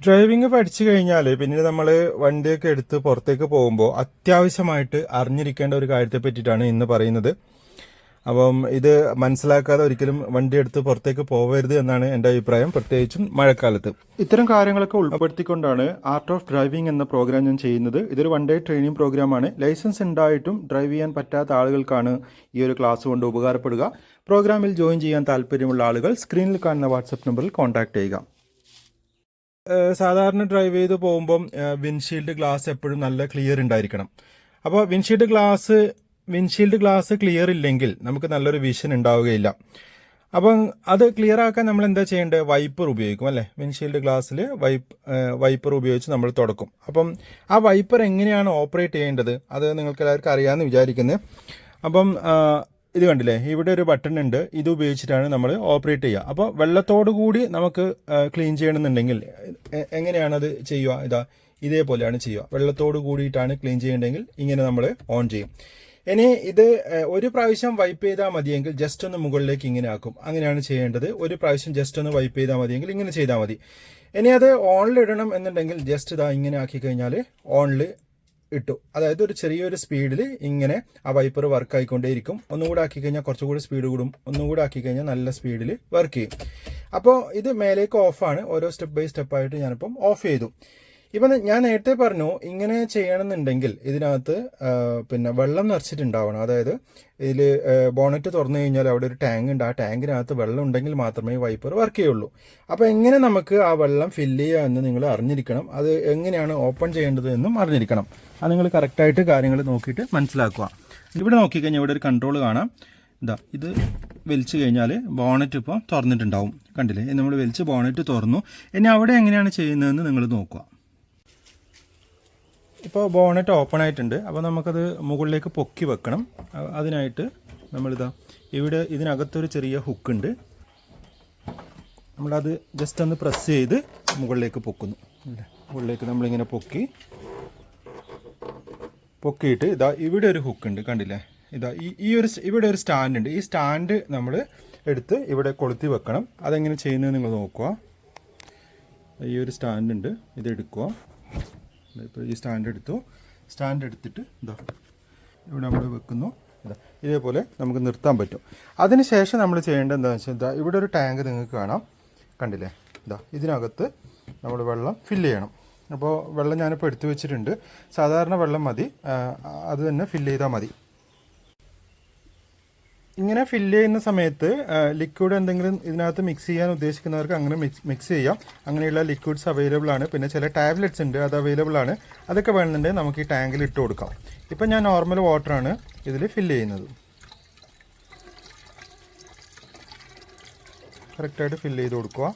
Driving പഠിച്ചു കഴിഞ്ഞാൽ പിന്നീട് നമ്മൾ വണ്ടിയൊക്കെ എടുത്ത് പുറത്തേക്ക് പോകുമ്പോൾ അത്യാവശ്യമായിട്ട് അറിഞ്ഞിരിക്കേണ്ട ഒരു കാര്യത്തെ പറ്റിയിട്ടാണ് ഇന്ന് പറയുന്നത്. അപ്പം ഇത് മനസ്സിലാക്കാതെ ഒരിക്കലും വണ്ടി എടുത്ത് പുറത്തേക്ക് പോകരുത് എന്നാണ് എന്റെ അഭിപ്രായം. പ്രത്യേകിച്ചും മഴക്കാലത്ത്. ഇത്തരം കാര്യങ്ങളൊക്കെ ഉൾപ്പെടുത്തിക്കൊണ്ടാണ് ആർട്ട് ഓഫ് ഡ്രൈവിംഗ് എന്ന പ്രോഗ്രാം ഞാൻ ചെയ്യുന്നത്. ഇതൊരു വൺ ഡേ ട്രെയിനിങ് പ്രോഗ്രാമാണ് ലൈസൻസ് ഉണ്ടായിട്ടും ഡ്രൈവ് ചെയ്യാൻ പറ്റാത്ത ആളുകൾക്കാണ് ഈ ഒരു ക്ലാസ് കൊണ്ട് ഉപകാരപ്പെടുക. പ്രോഗ്രാമിൽ ജോയിൻ ചെയ്യാൻ താല്പര്യമുള്ള ആളുകൾ സ്ക്രീനിൽ കാണുന്ന വാട്സപ്പ് നമ്പറിൽ കോൺടാക്ട് ചെയ്യുക. സാധാരണ ഡ്രൈവ് ചെയ്ത് പോകുമ്പം വിൻഷീൽഡ് ഗ്ലാസ് എപ്പോഴും നല്ല ക്ലിയർ ഉണ്ടായിരിക്കണം. അപ്പോൾ windshield glass windshield glass clear ഇല്ലെങ്കിൽ നമുക്ക് നല്ലൊരു വിഷൻ ഉണ്ടാവുകയില്ല. അപ്പം അത് ക്ലിയർ ആക്കാൻ നമ്മൾ എന്താ ചെയ്യേണ്ടത് വൈപ്പർ ഉപയോഗിക്കും അല്ലേ? വിൻഷീൽഡ് ഗ്ലാസ്സിൽ വൈപ്പ് വൈപ്പർ ഉപയോഗിച്ച് നമ്മൾ തുടക്കും. അപ്പം ആ വൈപ്പർ എങ്ങനെയാണ് ഓപ്പറേറ്റ് ചെയ്യേണ്ടത്? അത് നിങ്ങൾക്ക് എല്ലാവർക്കും അറിയാമെന്ന് വിചാരിക്കുന്നത് അപ്പം ഇത് കണ്ടില്ലേ? ഇവിടെ ഒരു ബട്ടൺ ഉണ്ട്. ഇത് ഉപയോഗിച്ചിട്ടാണ് നമ്മൾ ഓപ്പറേറ്റ് ചെയ്യുക. അപ്പോൾ വെള്ളത്തോടു കൂടി നമുക്ക് ക്ലീൻ ചെയ്യണമെന്നുണ്ടെങ്കിൽ എങ്ങനെയാണ് അത് ചെയ്യുക? ഇതാ ഇതേപോലെയാണ് ചെയ്യുക. വെള്ളത്തോട് കൂടിയിട്ടാണ് ക്ലീൻ ചെയ്യേണ്ടതെങ്കിൽ ഇങ്ങനെ നമ്മൾ ഓൺ ചെയ്യും. ഇനി ഇത് ഒരു പ്രാവശ്യം വൈപ്പ് ചെയ്താൽ മതിയെങ്കിൽ ജസ്റ്റ് ഒന്ന് മുകളിലേക്ക് ഇങ്ങനെ ആക്കും. അങ്ങനെയാണ് ചെയ്യേണ്ടത്. ഒരു പ്രാവശ്യം ജസ്റ്റ് ഒന്ന് വൈപ്പ് ചെയ്താൽ മതിയെങ്കിൽ ഇങ്ങനെ ചെയ്താൽ മതി. ഇനി അത് ഓണിൽ ഇടണം എന്നുണ്ടെങ്കിൽ ജസ്റ്റ് ഇതാ ഇങ്ങനെ ആക്കി കഴിഞ്ഞാൽ ഓണിൽ ഇട്ടു. അതായത് ഒരു ചെറിയൊരു സ്പീഡിൽ ഇങ്ങനെ ആ വൈപ്പർ വർക്ക് ആയിക്കൊണ്ടേയിരിക്കും. ഒന്നും കൂടെ ആക്കി കഴിഞ്ഞാൽ കുറച്ചുകൂടി സ്പീഡ് കൂടും. ഒന്നുകൂടെ ആക്കി കഴിഞ്ഞാൽ നല്ല സ്പീഡിൽ വർക്ക് ചെയ്യും. അപ്പോൾ ഇത് മേലേക്ക് ഓഫാണ് ഓരോ സ്റ്റെപ്പ് ബൈ സ്റ്റെപ്പായിട്ട് ഞാനിപ്പം ഓഫ് ചെയ്തു. ഇപ്പം ഞാൻ നേരത്തെ പറഞ്ഞു ഇങ്ങനെ ചെയ്യണമെന്നുണ്ടെങ്കിൽ ഇതിനകത്ത് പിന്നെ വെള്ളം നിറച്ചിട്ടുണ്ടാവണം. അതായത് ഇതിൽ ബോണറ്റ് തുറന്നു കഴിഞ്ഞാൽ അവിടെ ഒരു ടാങ്ക് ഉണ്ട്. ആ ടാങ്കിനകത്ത് വെള്ളം ഉണ്ടെങ്കിൽ മാത്രമേ വൈപ്പർ വർക്ക് ചെയ്യുള്ളൂ. അപ്പോൾ എങ്ങനെ നമുക്ക് ആ വെള്ളം ഫില്ല് ചെയ്യുക എന്ന് നിങ്ങൾ അറിഞ്ഞിരിക്കണം. അത് എങ്ങനെയാണ് ഓപ്പൺ ചെയ്യേണ്ടത് എന്നും അറിഞ്ഞിരിക്കണം. അത് നിങ്ങൾ കറക്റ്റായിട്ട് കാര്യങ്ങൾ നോക്കിയിട്ട് മനസ്സിലാക്കുക. ഇവിടെ നോക്കിക്കഴിഞ്ഞാൽ ഇവിടെ ഒരു കൺട്രോൾ കാണാം. ഇതാ ഇത് വലിച്ചു കഴിഞ്ഞാൽ ബോണറ്റ് ഇപ്പോൾ തുറന്നിട്ടുണ്ടാവും. കണ്ടില്ലേ? നമ്മൾ വലിച്ച് ബോണറ്റ് തുറന്നു. ഇനി അവിടെ എങ്ങനെയാണ് ചെയ്യുന്നതെന്ന് നിങ്ങൾ നോക്കുക. ഇപ്പോൾ ബോണറ്റ് ഓപ്പൺ ആയിട്ടുണ്ട്. അപ്പോൾ നമുക്കത് മുകളിലേക്ക് പൊക്കി വെക്കണം. അതിനായിട്ട് നമ്മളിതാ ഇവിടെ ഇതിനകത്തൊരു ചെറിയ ഹുക്ക് ഉണ്ട്. നമ്മളത് ജസ്റ്റ് ഒന്ന് പ്രസ് ചെയ്ത് മുകളിലേക്ക് പൊക്കുന്നു. അല്ലേ മുകളിലേക്ക് നമ്മളിങ്ങനെ പൊക്കി. പൊക്കിയിട്ട് ഇതാ ഇവിടെ ഒരു ഹുക്ക് ഉണ്ട്. കണ്ടില്ലേ? ഇതാ ഈ ഈ ഒരു ഇവിടെ ഒരു സ്റ്റാൻഡ് ഉണ്ട്. ഈ സ്റ്റാൻഡ് നമ്മൾ എടുത്ത് ഇവിടെ കൊളുത്തി വെക്കണം. അതെങ്ങനെ ചെയ്യുന്നത് നിങ്ങൾ നോക്കുക. ഈ ഒരു സ്റ്റാൻഡ് ഉണ്ട്. ഇത് എടുക്കുക ഇപ്പോൾ ഈ സ്റ്റാൻഡ് എടുത്തു. സ്റ്റാൻഡ് എടുത്തിട്ട് ഇതാ ഇവിടെ നമ്മൾ വെക്കുന്നു. ഇതാ ഇതേപോലെ നമുക്ക് നിർത്താൻ പറ്റും. അതിനുശേഷം നമ്മൾ ചെയ്യേണ്ടത് എന്താണെന്ന് വെച്ചാൽ ഇതാ ഇവിടെ ഒരു ടാങ്ക് നിങ്ങൾക്ക് കാണാം. കണ്ടില്ലേ? ഇതാ ഇതിനകത്ത് നമ്മൾ വെള്ളം ഫില്ല് ചെയ്യണം. അപ്പോൾ വെള്ളം ഞാനിപ്പോൾ എടുത്തു വെച്ചിട്ടുണ്ട്. സാധാരണ വെള്ളം മതി. അത് തന്നെ ഫില്ല് ചെയ്താൽ മതി. ഇങ്ങനെ ഫില്ല് ചെയ്യുന്ന സമയത്ത് ലിക്വിഡ് എന്തെങ്കിലും ഇതിനകത്ത് മിക്സ് ചെയ്യാൻ ഉദ്ദേശിക്കുന്നവർക്ക് അങ്ങനെ മിക്സ് ചെയ്യാം. അങ്ങനെയുള്ള ലിക്വിഡ്സ് അവൈലബിൾ ആണ്. പിന്നെ ചില ടാബ്ലറ്റ്സ് ഉണ്ട് അത് അവൈലബിൾ ആണ്. അതൊക്കെ വേണമെന്നുണ്ടെങ്കിൽ നമുക്ക് ഈ ടാങ്കിൽ ഇട്ട് കൊടുക്കാം. ഇപ്പം ഞാൻ നോർമൽ വാട്ടറാണ് ഇതിൽ ഫില്ല് ചെയ്യുന്നത്. കറക്റ്റായിട്ട് ഫില്ല് ചെയ്ത് കൊടുക്കുക.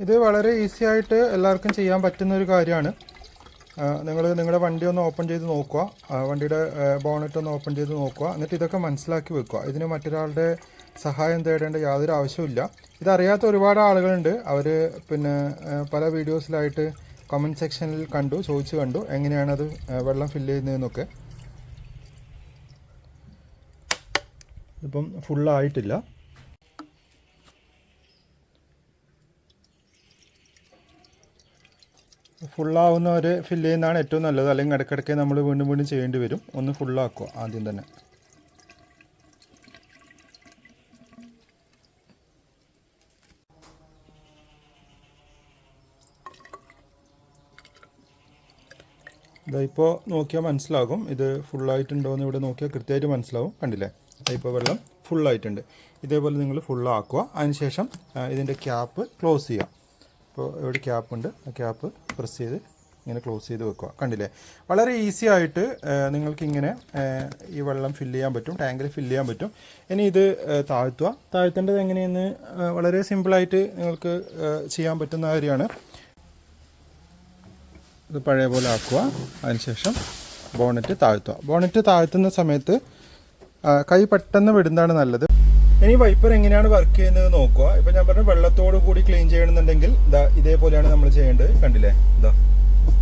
ഇത് വളരെ ഈസി ആയിട്ട് എല്ലാവർക്കും ചെയ്യാൻ പറ്റുന്ന ഒരു കാര്യമാണ്. നിങ്ങൾ നിങ്ങളുടെ വണ്ടി ഒന്ന് ഓപ്പൺ ചെയ്ത് നോക്കുക. വണ്ടിയുടെ ബോണറ്റ് ഒന്ന് ഓപ്പൺ ചെയ്ത് നോക്കുക. എന്നിട്ട് ഇതൊക്കെ മനസ്സിലാക്കി വെക്കുക. ഇതിന് മറ്റൊരാളുടെ സഹായം തേടേണ്ട യാതൊരു ആവശ്യമില്ല ഇതറിയാത്ത ഒരുപാട് ആളുകളുണ്ട്. അവർ പിന്നെ പല വീഡിയോസിലായിട്ട് കമന്റ് സെക്ഷനിൽ കണ്ടു ചോദിച്ചു കണ്ടു. എങ്ങനെയാണത് വെള്ളം ഫില്ല് ചെയ്യുന്നതെന്നൊക്കെ. ഇപ്പം ഫുള്ളായിട്ടില്ല ഫുള്ളാവുന്നവർ ഫില്ല് ചെയ്യുന്നതാണ് ഏറ്റവും നല്ലത്. അല്ലെങ്കിൽ ഇടയ്ക്കിടയ്ക്ക് നമ്മൾ വീണ്ടും വീണ്ടും ചെയ്യേണ്ടി വരും. ഒന്ന് ഫുള്ളാക്കുക ആദ്യം തന്നെ. ഇതിപ്പോൾ നോക്കിയാൽ മനസ്സിലാകും. ഇത് ഫുള്ളായിട്ടുണ്ടോ എന്ന് ഇവിടെ നോക്കിയാൽ കൃത്യമായിട്ട് മനസ്സിലാവും. കണ്ടില്ലേ? ദാ ഇപ്പോൾ വെള്ളം ഫുള്ളായിട്ടുണ്ട് ഇതേപോലെ നിങ്ങൾ ഫുള്ളാക്കുക അതിനുശേഷം ഇതിന്റെ ക്യാപ്പ് ക്ലോസ് ചെയ്യുക. ഇപ്പോൾ ഇവിടെ ക്യാപ്പ് ഉണ്ട്. ആ ക്യാപ്പ് പ്രസ് ചെയ്ത് ഇങ്ങനെ ക്ലോസ് ചെയ്ത് വെക്കുക. കണ്ടില്ലേ? വളരെ ഈസി ആയിട്ട് നിങ്ങൾക്കിങ്ങനെ ഈ വെള്ളം ഫില്ല് ചെയ്യാൻ പറ്റും. ടാങ്കിൽ ഫില്ല് ചെയ്യാൻ പറ്റും. ഇനി ഇത് താഴ്ത്തുക. താഴ്ത്തേണ്ടത് എങ്ങനെയെന്ന് വളരെ സിമ്പിളായിട്ട് നിങ്ങൾക്ക് ചെയ്യാൻ പറ്റുന്ന കാര്യമാണ്. ഇത് പഴയ പോലെ ആക്കുക. അതിനുശേഷം ബോണറ്റ് താഴ്ത്തുക. ബോണറ്റ് താഴ്ത്തുന്ന സമയത്ത് കൈ പെട്ടെന്ന് വിടുന്നതാണ് നല്ലത്. ഇനി വൈപ്പർ എങ്ങനെയാണ് വർക്ക് ചെയ്യുന്നത് നോക്കുക. ഇപ്പൊ ഞാൻ പറഞ്ഞ വെള്ളത്തോട് കൂടി ക്ലീൻ ചെയ്യണമെന്നുണ്ടെങ്കിൽ ഇതാ ഇതേപോലെയാണ് നമ്മൾ ചെയ്യേണ്ടത്. കണ്ടില്ലേ? ഇതാ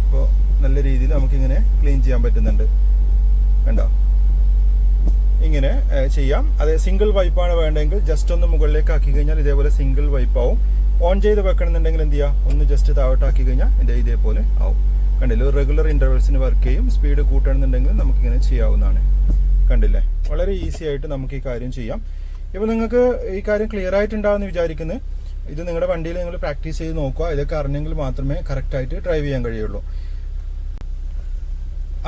ഇപ്പോൾ നല്ല രീതിയിൽ നമുക്കിങ്ങനെ ക്ലീൻ ചെയ്യാൻ പറ്റുന്നുണ്ട്. കണ്ടോ? ഇങ്ങനെ ചെയ്യാം. അതെ സിംഗിൾ വൈപ്പാണ് വേണ്ടതെങ്കിൽ ജസ്റ്റ് ഒന്ന് മുകളിലേക്ക് ആക്കി കഴിഞ്ഞാൽ ഇതേപോലെ സിംഗിൾ വൈപ്പാവും ഓൺ ചെയ്ത് വെക്കണമെന്നുണ്ടെങ്കിൽ എന്ത് ചെയ്യുക ഒന്ന് ജസ്റ്റ് താഴോട്ടാക്കി കഴിഞ്ഞാൽ ഇതേ ഇതേപോലെ ആവും. കണ്ടില്ലേ? റെഗുലർ ഇന്റർവെൽസിന് വർക്ക് ചെയ്യും. സ്പീഡ് കൂട്ടണമെന്നുണ്ടെങ്കിൽ നമുക്കിങ്ങനെ ചെയ്യാവുന്നതാണ്. കണ്ടില്ലേ? വളരെ ഈസി ആയിട്ട് നമുക്ക് ഈ കാര്യം ചെയ്യാം. ഇപ്പൊ നിങ്ങൾക്ക് ഈ കാര്യം ക്ലിയർ ആയിട്ടുണ്ടാവുമെന്ന് വിചാരിക്കുന്നു. ഇത് നിങ്ങളുടെ വണ്ടിയിൽ നിങ്ങൾ പ്രാക്ടീസ് ചെയ്ത് നോക്കുക. ഇതൊക്കെ അറിഞ്ഞെങ്കിൽ മാത്രമേ കറക്റ്റായിട്ട് ഡ്രൈവ് ചെയ്യാൻ കഴിയുള്ളൂ.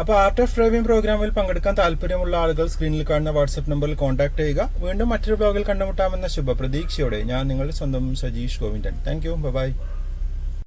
അപ്പോൾ ആർട്ട് ഓഫ് ഡ്രൈവിംഗ് പ്രോഗ്രാമിൽ പങ്കെടുക്കാൻ താല്പര്യമുള്ള ആളുകൾ സ്ക്രീനിൽ കാണുന്ന വാട്സ്ആപ്പ് നമ്പറിൽ കോൺടാക്ട് ചെയ്യുക. വീണ്ടും മറ്റൊരു ബ്ലോഗിൽ കണ്ടുമുട്ടാമെന്ന ശുഭപ്രതീക്ഷയോടെ ഞാൻ നിങ്ങളുടെ സ്വന്തം Sajeesh Govindan. Thank you bye